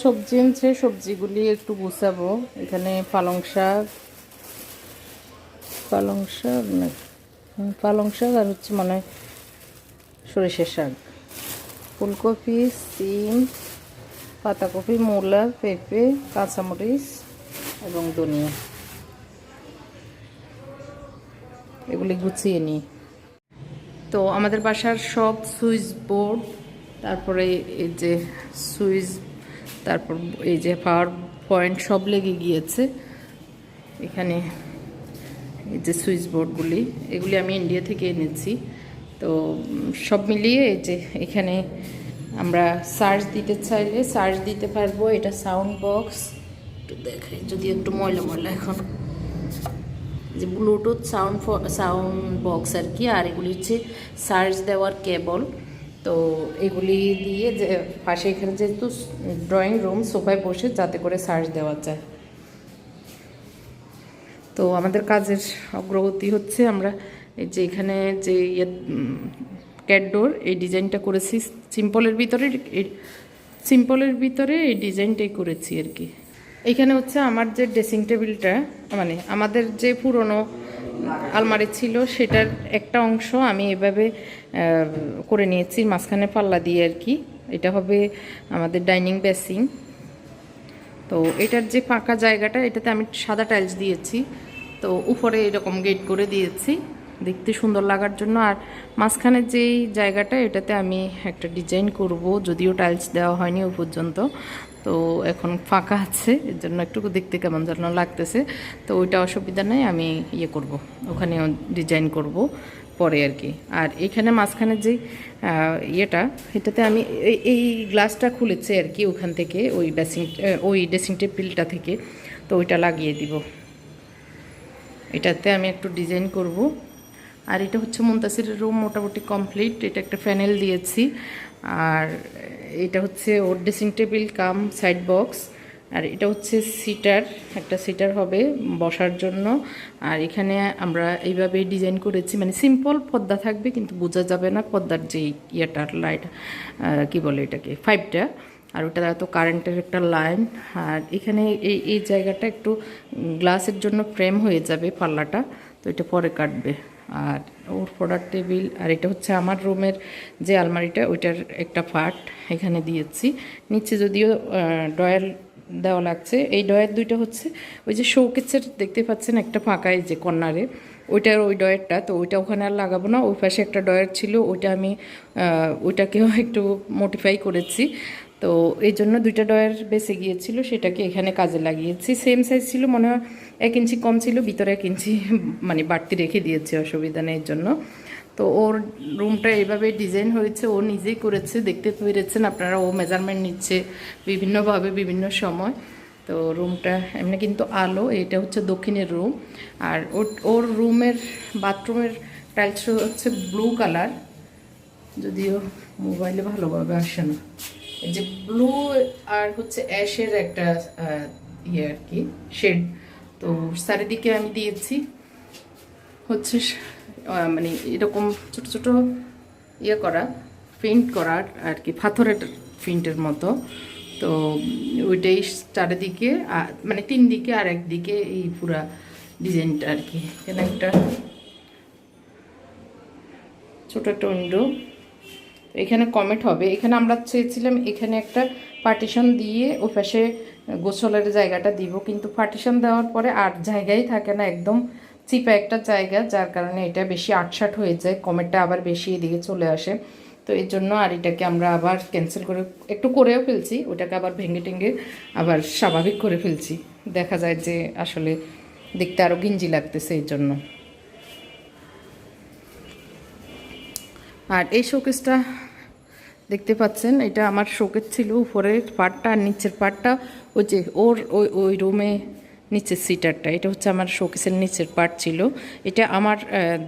সবজি এনেছে সবজিগুলি একটু গুছাবো। এখানে পালং শাক পালং শাক না পালং শাক আর হচ্ছে মানে সরিষার শাক। ফুলকপি, সিম, পাতাকপি, মূলা, পেঁপে, কাঁচামরিচ এবং ধনিয়া। এগুলি গুছিয়ে নিই। তো আমাদের বাসার সব সুইচ বোর্ড, তারপরে এই যে সুইচ তারপর এই যে পাওয়ার পয়েন্ট সব লেগে গিয়েছে। এখানে এই যে সুইচ বোর্ডগুলি এগুলি আমি ইন্ডিয়া থেকে এনেছি। তো সব মিলিয়ে এই যে এখানে আমরা সার্চ দিতে চাইলে সার্চ দিতে পারব। এটা সাউন্ড বক্স একটু দেখাই, যদি একটু ময়লা ময়লা এখন। যে ব্লুটুথ সাউন্ড সাউন্ড বক্স আর কি, আর এগুলি হচ্ছে সার্চ দেওয়ার কেবল তো এগুলি দিয়ে যে পাশে এখানে যেহেতু ড্রয়িং রুম সোফায় বসে যাতে করে সার্চ দেওয়া যায়। তো আমাদের কাজের অগ্রগতি হচ্ছে আমরা এই যে এখানে যে ইয়ে ক্যাডডোর এই ডিজাইনটা করেছি। সিম্পলের ভিতরে সিম্পলের ভিতরে এই ডিজাইনটাই করেছি আর কি। এখানে হচ্ছে আমার যে ড্রেসিং টেবিলটা মানে আমাদের যে পুরনো আলমারি ছিল, সেটার একটা অংশ আমি এভাবে করে নিয়েছি, মাঝখানে পাল্লা দিয়ে আর কি। এটা হবে আমাদের ডাইনিং বেসিং তো এটার যে ফাঁকা জায়গাটা, এটাতে আমি সাদা টাইলস দিয়েছি। তো উপরে এরকম গেট করে দিয়েছি, দেখতে সুন্দর লাগার জন্য। আর মাঝখানে যেই জায়গাটা, এটাতে আমি একটা ডিজাইন করব, যদিও টাইলস দেওয়া হয়নি ও পর্যন্ত। তো এখন ফাঁকা আছে, এর জন্য একটু দেখতে কেমন যেন লাগতেছে। তো ওইটা অসুবিধা নেই, আমি ইয়ে করব ওখানে ডিজাইন করব পরে আর কি। আর এখানে মাঝখানে যে ইয়েটা, এটাতে আমি এই- গ্লাসটা খুলেছে আর কি ওখান থেকে, ওই ড্রেসিং ওই ড্রেসিং টেবিলটা থেকে, তো ওইটা লাগিয়ে দিব। এটাতে আমি একটু ডিজাইন করব। আর এটা হচ্ছে মুন্তাসিরের রুম মোটামুটি কমপ্লিট এটা একটা ফ্যানেল দিয়েছি। আর এটা হচ্ছে ওর dressing table cum side box আর এটা হচ্ছে সিটার একটা সিটার হবে বসার জন্য। আর এখানে আমরা এইভাবে ডিজাইন করেছি মানে সিম্পল পর্দা থাকবে কিন্তু বোঝা যাবে না পর্দার যে ইয়েটার লাইট কি বলে এটাকে ফাইভটা আর ওটা তো কারেন্টের একটা লাইন আর এখানে এই এই জায়গাটা একটু গ্লাসের জন্য ফ্রেম হয়ে যাবে পাল্লাটা, তো এটা পরে কাটবে। আর ওর প্রোডাক্ট টেবিল আর এটা হচ্ছে আমার রুমের যে আলমারিটা, ওইটার একটা পার্ট এখানে দিয়েছি। নিচে যদিও ডয়ার দেওয়া লাগছে, এই ডয়ার দুইটা হচ্ছে ওই যে শোকেসের দেখতে পাচ্ছেন একটা ফাঁকায় যে কর্নারে, ওইটার ওই ডয়ারটা তো ওইটা ওখানে আর লাগাবো না। ওই পাশে একটা ডয়ার ছিল, ওইটা আমি ওইটাকেও একটু মোটিফাই করেছি। তো এই জন্য দুইটা ডয়ার বেঁচে গিয়েছিল, সেটাকে এখানে কাজে লাগিয়েছি। সেম সাইজ ছিল, মনে হয় এক ইঞ্চি কম ছিল, ভিতরে এক ইঞ্চি মানে বাড়তি রেখে দিয়েছি, অসুবিধা নেই জন্য। তো ওর রুমটা এইভাবে ডিজাইন হয়েছে, ও নিজেই করেছে, দেখতে পেরেছেন আপনারা, ও মেজারমেন্ট নিচ্ছে বিভিন্নভাবে, বিভিন্ন সময়। তো রুমটা এমনি কিন্তু আলো, এটা হচ্ছে দক্ষিণের রুম। আর ওর- রুমের বাথরুমের টাইলস হচ্ছে ব্লু কালার যদিও মোবাইলে ভালোভাবে আসে না। যে ব্লু আর হচ্ছে অ্যাশের একটা ইয়ে আর কি শেড তো চারিদিকে আমি দিয়েছি হচ্ছে মানে এরকম ছোট ছোট ইয়ে করা পেন্ট করা আর কি, পাথরের প্রিন্টের মতো। তো ওইটাই চারিদিকে মানে তিন দিকে আর একদিকে এই পুরা ডিজাইনটা আর কি। এখানে একটা ছোট একটা উইন্ডো এখানে কমেট হবে। এখানে আমরা চেয়েছিলাম এখানে একটা পার্টিশন দিয়ে ও পাশে গোসলের জায়গাটা দিব, কিন্তু পার্টিশন দেওয়ার পরে আর জায়গাই থাকে না, একদম চিপা একটা জায়গা, যার কারণে এটা বেশি আটসাট হয়ে যায় কমেটটা আবার বেশি এদিকে চলে আসে। তো এই জন্য আর এটাকে আমরা আবার ক্যান্সেল করে, একটু করেও ফেলছি, ওটাকে আবার ভেঙে টেঙ্গে আবার স্বাভাবিক করে ফেলছি। দেখা যায় যে আসলে দেখতে আরও গিঞ্জি লাগতেছে এই জন্য। আর এই শোকেসটা দেখতে পাচ্ছেন, এটা আমার শোকেস ছিল উপরের পার্টটা আর নিচের পার্টটা ওই যে ওর ওই ওই রুমে নিচের সিটারটা, এটা হচ্ছে আমার শোকেসের নিচের পার্ট ছিল। এটা আমার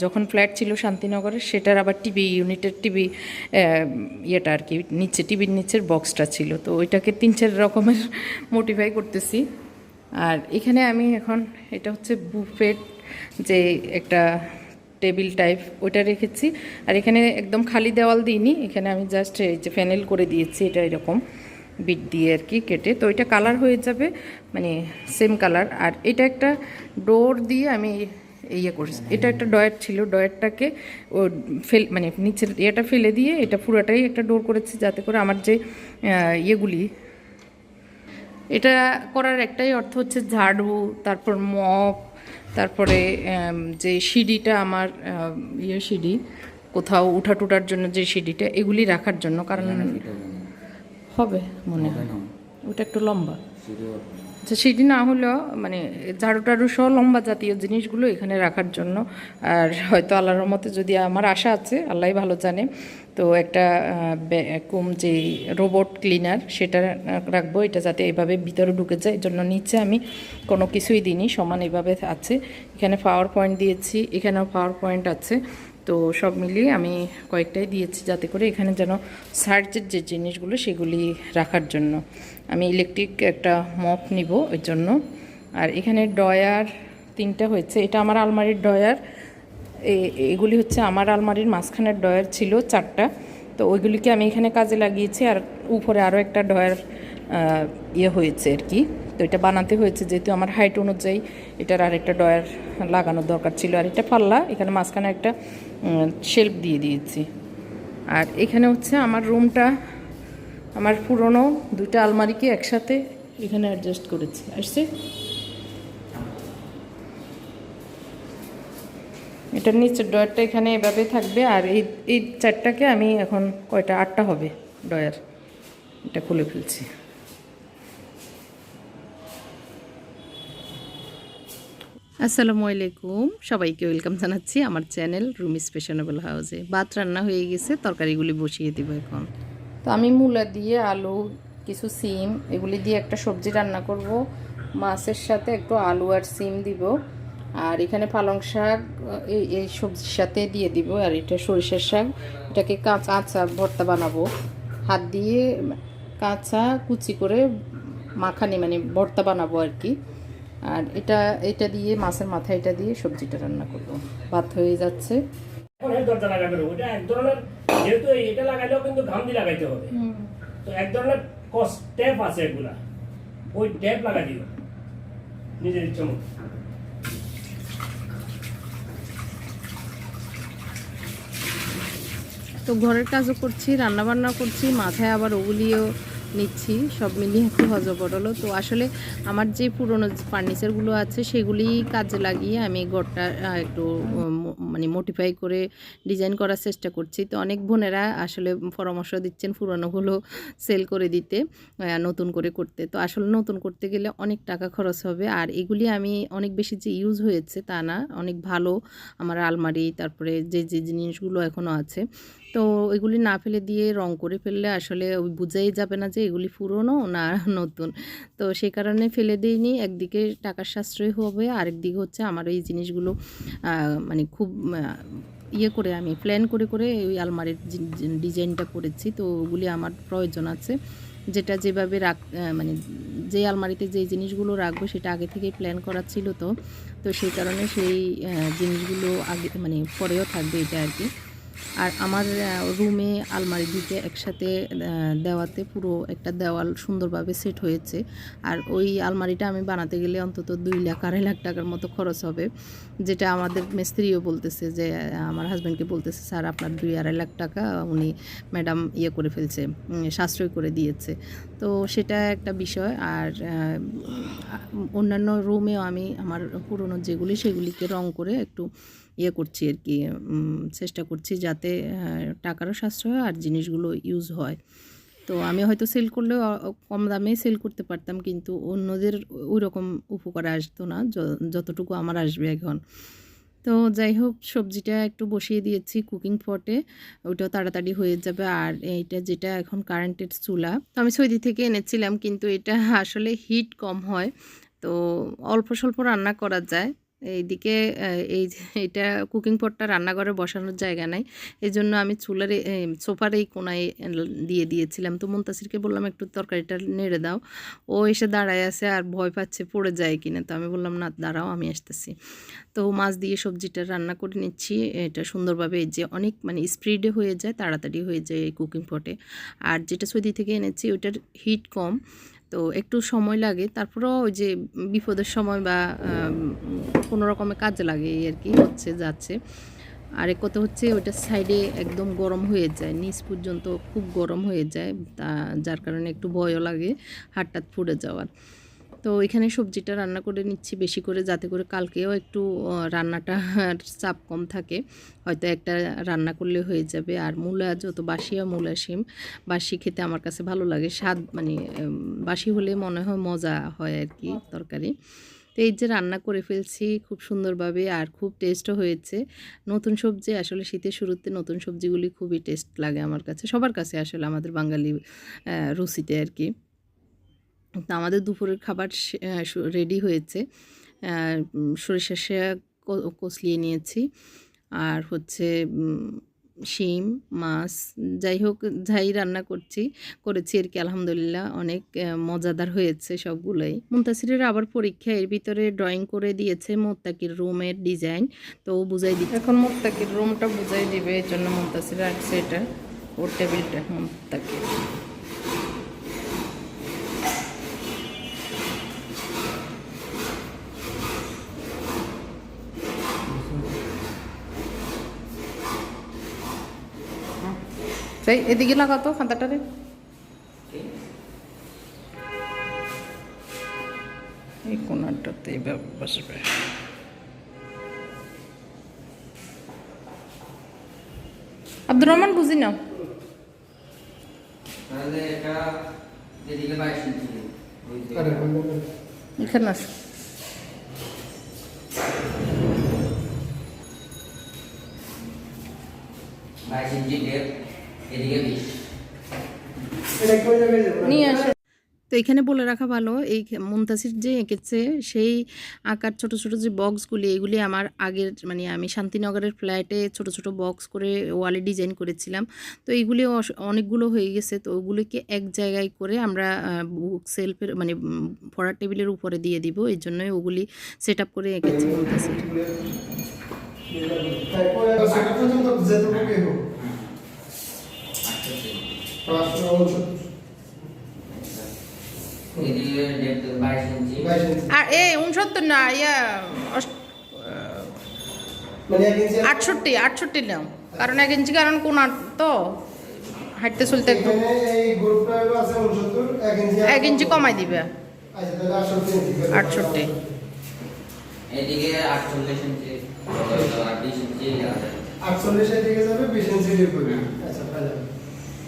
যখন ফ্ল্যাট ছিল শান্তিনগরের সেটার আবার টিভি ইউনিটের টিভি ইয়েটা আর কি, নিচে, টিভির নিচের বক্সটা ছিল। তো ওইটাকে তিন, চার রকমের মোটিফাই করতেছি। আর এখানে আমি এখন, এটা হচ্ছে বুফেট যে একটা টেবিল টাইপ ওইটা রেখেছি। আর এখানে একদম খালি দেওয়াল দিইনি, এখানে আমি জাস্ট এই যে প্যানেল করে দিয়েছি, এটা এরকম বিট দিয়ে আর কি কেটে। তো এটা কালার হয়ে যাবে মানে সেম কালার আর এটা একটা ডোর দিয়ে আমি ইয়ে করছি। এটা একটা ডয়ার ছিল ডয়ারটাকে ও ফেল মানে নিচের ইয়েটা ফেলে দিয়ে এটা পুরোটাই একটা ডোর করেছি যাতে করে আমার যে ইয়েগুলি, এটা করার একটাই অর্থ হচ্ছে ঝাড়ু, তারপর মপ তারপরে যে সিডিটা আমার ইয়ে সিডি কোথাও উঠা টুটার জন্য যে সিডিটা এগুলি রাখার জন্য কারণ হবে মনে হয়। ওটা একটু লম্বা। আচ্ছা সেটি না হলেও মানে ঝাড়ু টাড়ু সহ লম্বা জাতীয় জিনিসগুলো এখানে রাখার জন্য। আর হয়তো আল্লাহর মতে যদি আমার আশা আছে আল্লাহ ভালো জানে, তো একটা কোম যে রোবট ক্লিনার সেটা রাখব, এটা যাতে এভাবে ভিতরে ঢুকে যায়। এই জন্য নিচে আমি কোনো কিছুই দিইনি, সমান এভাবে আছে। এখানে পাওয়ার পয়েন্ট দিয়েছি, এখানেও পাওয়ার পয়েন্ট আছে। তো সব মিলিয়ে আমি কয়েকটাই দিয়েছি যাতে করে এখানে যেন সার্চের যে জিনিসগুলো সেগুলি রাখার জন্য। আমি ইলেকট্রিক একটা মপ নিব ওই জন্য। আর এখানে ডয়ার তিনটা হয়েছে। এটা আমার আলমারির ডয়ার এগুলি হচ্ছে আমার আলমারির মাঝখানের ডয়ার ছিল চারটা। তো ওইগুলিকে আমি এখানে কাজে লাগিয়েছি। আর উপরে আরও একটা ডয়ার ইয়ে হয়েছে আর কি। তো এটা বানাতে হয়েছে, যেহেতু আমার হাইট অনুযায়ী এটার আরেকটা ডয়ার লাগানোর দরকার ছিল। আর এটা পাল্লা, এখানে মাঝখানে একটা শেল্ফ দিয়ে দিয়েছি। আর এখানে হচ্ছে আমার রুমটা আমার পুরনো দুইটা আলমারিকে একসাথে এখানে অ্যাডজাস্ট করেছি। আসছে? এটার নিচের ডয়ারটা এখানে এভাবে থাকবে, আর এই এই চারটাকে আমি এখন কয়টা, আটটা হবে ডয়ার এটা খুলে ফেলছি। আসসালামু আলাইকুম। সবাইকে ওয়েলকাম জানাচ্ছি আমার চ্যানেল রুমি স্পেশনেবল হাউসে। ভাত রান্না হয়ে গেছে, তরকারিগুলি বসিয়ে দিব এখন। তো আমি মূলা দিয়ে আলু, কিছু সিম, এগুলি দিয়ে একটা সবজি রান্না করব। মাছের সাথে একটু আলু আর সিম দিব। আর এখানে পালং শাক, এই এই সবজির সাথে দিয়ে দিব। আর এটা সরিষার শাক, এটাকে কাঁচা আচা ভর্তা বানাবো। হাত দিয়ে কাঁচা কুচি করে মাখানি মানে ভর্তা বানাবো আর কি। আর এটা এটা দিয়ে মাছের মাথা এটা দিয়ে সবজিটা রান্না করব। ভাত হয়ে যাচ্ছে। দরজা লাগাবে না। এক ধরনের যেহেতু এটা লাগাইলেও কিন্তু ঘাম লাগাইতে হবে। তো এক ধরনের ট্যাপ আছে এগুলা। ওই ট্যাপ লাগাই দিও। নিজের ইচ্ছে মতো। তো ঘরের কাজও করছি রান্না বান্না করছি মাথায় আবার ওগুলিও নিচ্ছি, সব মিলিয়ে একটু হজবরলো তো আসলে আমার যে পুরনো ফার্নিচারগুলো আছে, সেগুলি কাজে লাগিয়ে আমি ঘরটা একটু মানে মোটিফাই করে ডিজাইন করার চেষ্টা করছি। তো অনেক বোনেরা আসলে পরামর্শ দিচ্ছেন পুরনোগুলো সেল করে দিতে নতুন করে করতে। তো আসলে নতুন করতে গেলে অনেক টাকা খরচ হবে। আর এগুলি আমি অনেক বেশি যে ইউজ হয়েছে তা না, অনেক ভালো আমার আলমারি, তারপরে যে যে জিনিসগুলো এখনও আছে। তো এগুলি না ফেলে দিয়ে রং করে ফেললে আসলে ওই বুঝাই যাবে না যে এগুলি পুরনো না নতুন। তো সেই কারণে ফেলে দিইনি। একদিকে টাকার সাশ্রয় হবে, আরেকদিকে হচ্ছে আমার এই জিনিসগুলো মানে খুব ইয়ে করে আমি প্ল্যান করে করে ওই আলমারির ডিজাইনটা করেছি। তো ওগুলি আমার প্রয়োজন আছে। যেটা যেভাবে রাখ মানে যে আলমারিতে যে জিনিসগুলো রাখব সেটা আগে থেকেই প্ল্যান করা ছিল তো। তো সেই কারণে সেই জিনিসগুলো আগে মানে পরেও থাকবে এটা আর কি। আর আমার রুমে আলমারি দুটো একসাথে দেওয়াতে পুরো একটা দেওয়াল সুন্দরভাবে সেট হয়েছে। আর ওই আলমারিটা আমি বানাতে গেলে অন্তত দুই লাখ, আড়াই লাখ টাকার মতো খরচ হবে। যেটা আমাদের মিস্ত্রিও বলতেছে যে, আমার হাজব্যান্ডকে বলতেছে, স্যার, আপনার দুই আড়াই লাখ টাকা উনি ম্যাডাম ইয়ে করে ফেলছে সাশ্রয় করে দিয়েছে। তো সেটা একটা বিষয়। আর অন্যান্য রুমেও আমি আমার পুরনো যেগুলি, সেগুলিকে রং করে একটু ইয়ে করছি আর কি চেষ্টা করছি যাতে টাকারও সাশ্রয় হয় আর জিনিসগুলো ইউজ হয়। তো আমি হয়তো সেল করলেও কম দামে সেল করতে পারতাম কিন্তু অন্যদের ওই রকম উপকার আসতো না যতটুকু আমার আসবে এখন। তো যাই হোক, সবজিটা একটু বসিয়ে দিয়েছি কুকিং পটে ওইটাও তাড়াতাড়ি হয়ে যাবে। আর এইটা যেটা এখন কারেন্টের চুলা, তো আমি সৌদি থেকে এনেছিলাম কিন্তু এটা আসলে হিট কম হয়। তো অল্প স্বল্প রান্না করা যায়। এইদিকে এই এটা কুকিং পটটা রান্নাঘরে বসানোর জায়গা নাই। এই জন্য আমি চুলার সোফার এই কোনায় দিয়ে দিয়েছিলাম। তো মুন্তাসিরকে বললাম, একটু তরকারিটা নেড়ে দাও। ও এসে দাঁড়ায় আছে আর ভয় পাচ্ছে পড়ে যায় কিনা। তো আমি বললাম, না, দাঁড়াও, আমি আসতেছি। তো মাছ দিয়ে সবজিটা রান্না করে নিচ্ছি। এটা সুন্দরভাবে যে অনেক মানে স্পিডে হয়ে যায়, তাড়াতাড়ি হয়ে যায় এই কুকিং পটে আর যেটা সৌদি থেকে এনেছি ওইটার হিট কম। তো একটু সময় লাগে। তারপরেও ওই যে বিপদের সময় বা কোনো রকমে কাজে লাগে আর কি, হচ্ছে যাচ্ছে। আর এক কথা হচ্ছে ওইটা সাইডে একদম গরম হয়ে যায়, নিচ পর্যন্ত খুব গরম হয়ে যায়, তা যার কারণে একটু ভয়ও লাগে হাটটাত ফুটে যাওয়ার। তো এখানে সবজিটা রান্না করে নিচ্ছি বেশি করে, যাতে করে কালকেও একটু রান্নাটা চাপ কম থাকে। হয়তো একটা রান্না করলে হয়ে যাবে। আর মূলা, যত বাসি আর মূলা, শিম, বাসি খেতে আমার কাছে ভালো লাগে। স্বাদ মানে বাসি হলে মনে হয় মজা হয় আর কি তরকারি। তো এই যে রান্না করে ফেলছি খুব সুন্দরভাবে আর খুব টেস্টও হয়েছে। নতুন সবজি, আসলে শীতের শুরুতে নতুন সবজিগুলি খুবই টেস্ট লাগে আমার কাছে, সবার কাছে আসলে আমাদের বাঙালি রুচিতে আর কি। তো আমাদের দুপুরের খাবার রেডি হয়েছে। সরিষা উম, সরিষার শাক ক- কচলিয়ে নিয়েছি। আর হচ্ছে শিম মাছ যাই হোক যাই রান্না করছি করেছি। আর কি আলহামদুলিল্লাহ অনেক মজাদার হয়েছে সবগুলোই। মুন্তাসিরের আবার পরীক্ষা এর ভিতরে ড্রয়িং করে দিয়েছে মোত্তাকির রুমের ডিজাইন তো বুঝাই দিচ্ছে। এখন মোত্তাকির রুমটা বুঝাই দিবে এর জন্য মুন্তাসির রাখছে এটা ওর টেবিলটা মোত্তাকির সেই এদিকে লাগাও তো খাতাটারে এই কোনারটাতে এইভাবে বসবে। আব্দুর রহমান বুঝি যে- এখানে আসো। বাইশ ইঞ্চি টেপ এদিকে বিশ নিয়ে আসো। তো এখানে বলে রাখা ভালো এই মুনতাসির যে এঁকেছে সেই আঁকার ছোট ছোট যে বক্সগুলি এগুলি আমার আগের মানে আমি শান্তিনগরের ফ্ল্যাটে ছোট ছোট বক্স করে ওয়ালে ডিজাইন করেছিলাম। তো এইগুলি অস- অনেকগুলো হয়ে গেছে তো ওগুলিকে এক জায়গায় করে আমরা বুক সেলফের মানে পড়ার টেবিলের উপরে দিয়ে দিব। এই জন্যই ওগুলি সেট আপ করে এঁকেছি মুনতাসির। এদিকে আর এ উনসত্তর না ইয়া আটষট্টি আটষট্টি নাও। কারণ এক ইঞ্চি কারণ কোন তো হাঁটতে চলতে একটু এক ইঞ্চি কমাই দিবে। আটষট্টি এদিকে আটচল্লিশ ইঞ্চি আছে। আটচল্লিশের যাবে বিশ ইঞ্চি আচ্ছা ভালো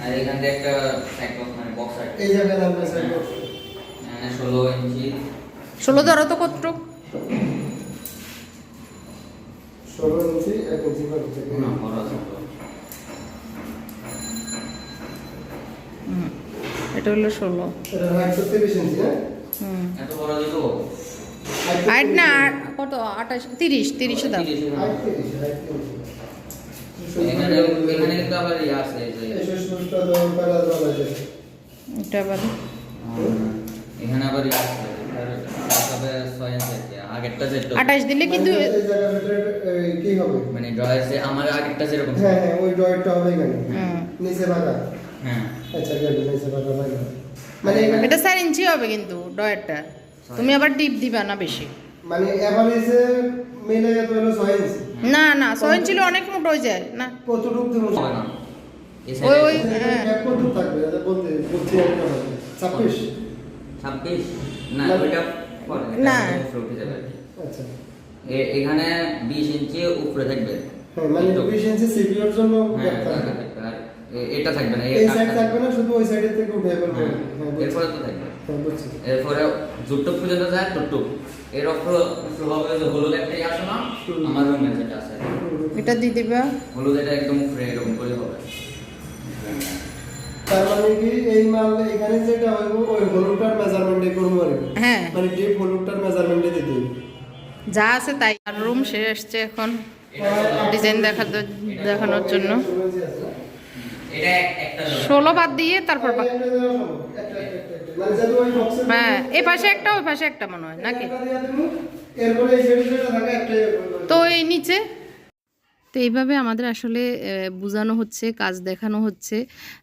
আর এখান থেকে একটা সাইড বক্স মানে বক্স আছে। এই জায়গায় নামবে স্যার এখানে ষোলো ইঞ্চি। ষোলো ধরো তো কতটুক? ষোলো ইঞ্চি এক ইঞ্চি করে থেকে না, বড় আছে এটা হলো ষোলো। এটা হাইট করতে বিশ ইঞ্চি হ্যাঁ? হুম। এত বড় দিত হাইট না কত? আঠাশ তিরিশ তিরিশে দাও। হাইট তিরিশ হাইট তিরিশ এখানে এখানে কিন্তু আবার ইয়ে আছে এই যে এসে সুস্থ দেওয়ার পর আর এটা আবার? এখানে আবার ইয়ে আছে তবে ছয় ইঞ্চি আগেরটা যেটা আঠাশ দিলে কিন্তু মানে এই জায়গার কি হবে? মানে আমার আগেরটা যেরকম হ্যাঁ হ্যাঁ ওই ডয়েরটা হবে এখানে। নিচে ভাগা হ্যাঁ। আচ্ছা গেল নিচে ভাগা ভাগা মানে এটা চার ইঞ্চি হবে কিন্তু ডয়েরটা তুমি আবার ডিপ দিবা না বেশি? মানে এভারেজে মিলে গেছে হলো ছয় ইঞ্চি না না ছয় ইঞ্চি হলে অনেক মোটো হয়ে যায়। না। কতটুকু দেবো হবে না। ওই ওই হ্যাঁ। কতটুকু থাকবে? এটা বলতে হবে ছাব্বিশ? ছাব্বিশ? না না। ওইটা না। উঠে যাবে। আচ্ছা। এখানে বিশ ইঞ্চি উপরে থাকবে। হ্যাঁ মানে একটু। বিশ ইঞ্চি সিপিওর জন্য হ্যাঁ গ্যাপ থাকবে এ- এটা থাকবে না এই সাইড থাকবে। না শুধু ওই সাইডের থেকে উঠে ফেলবে হ্যাঁ, হ্যাঁ এরপরে তো থাকবে। হ্যাঁ বুঝছি। এরপরে যুটটুক পর্যন্ত যায় টুকটুক। এর অপর প্রভাবে যে হলুদ একটা ইয়ে আসে না আমার রুমে যেটা আছে। এটা দিয়ে দিবা। হলুদ এটা একদম উপরে এরকম করে হবে। তার মানে কি এই মাল এখানে যেটা হইব ওই হলুদটার মেজারমেন্টে করব আর হ্যাঁ। মানে ডিপ হলুদটার মেজারমেন্টে দিতে যা আছে তাই। আর রুম শেষ আসছে এখন। ডিজাইন দেখা দেখানোর জন্য এটা এক- একটা জোড়া। ষোলো বাদ দিয়ে তারপর হ্যাঁ এই পাশে একটা, ওই পাশে একটা মনে হয়, নাকি? এ তো এই নিচে? তো এইভাবে আমাদের আসলে বোঝানো হচ্ছে, কাজ দেখানো হচ্ছে,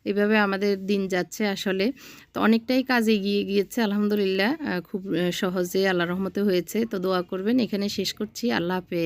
এইভাবে আমাদের দিন যাচ্ছে আসলে। তো অনেকটাই কাজ এগিয়ে গিয়েছে, আলহামদুলিল্লাহ খুব সহজে আল্লাহ রহমতে হয়েছে। তো দোয়া করবেন, এখানে শেষ করছি, আল্লাহ হাফেজ।